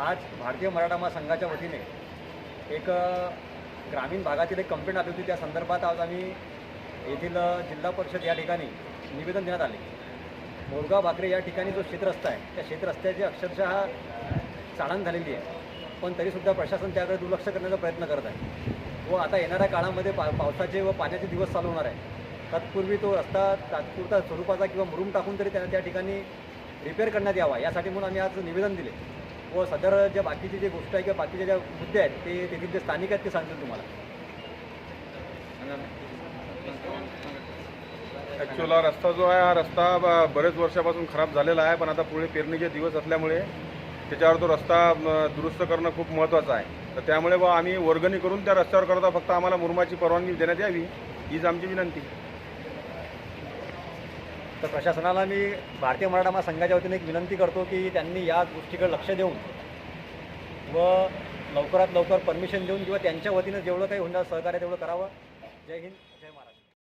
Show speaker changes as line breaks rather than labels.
आज भारतीय मराठा महासंघाच्या वतीने एक ग्रामीण भागातील एक कंप्लेंट आली होती. त्या संदर्भात आज आम्ही येथील जिल्हा परिषद या ठिकाणी निवेदन देण्यात आले. मोरगाव भाकरे या ठिकाणी जो शेतरस्ता आहे त्या शेतरस्त्याची अक्षरशः चाळण झालेली आहे. पण तरीसुद्धा प्रशासन त्याकडे दुर्लक्ष करण्याचा प्रयत्न करत आहे. व आता येणाऱ्या काळामध्ये पा पावसाचे व पाण्याचे दिवस चालू होणार आहे तत्पूर्वी तो रस्ता तात्पुरता स्वरूपाचा किंवा मुरूम टाकून तरी त्या त्या ठिकाणी रिपेअर करण्यात यावा यासाठी म्हणून आम्ही आज निवेदन दिले. व सदर ज्या बाकीचे जे गोष्ट आहे किंवा बाकीचे ज्या मुद्दे आहेत ते तेथील जे स्थानिक आहेत ते सांगतील तुम्हाला.
ॲक्च्युअल हा रस्ता जो आहे हा रस्ता ब- बरेच वर्षापासून खराब झालेला आहे पण आता पुढे पेरणीचे दिवस असल्यामुळे त्याच्यावर तो रस्ता दुरुस्त करणं खूप महत्त्वाचं आहे. तर त्यामुळे बा आम्ही वर्गणी करून त्या रस्त्यावर करता फक्त आम्हाला मुरमाची परवानगी देण्यात यावी हीच आमची विनंती.
तर प्रशासनाला मी भारतीय मराठा महासंघाच्या वतीने एक विनंती करतो की त्यांनी या गोष्टीकडे लक्ष देऊन व लवकरात लवकर परमिशन देऊन किंवा त्यांच्या वतीनं जेवढं काही होणार सहकार्य तेवढं करावं. जय हिंद जय महाराष्ट्र.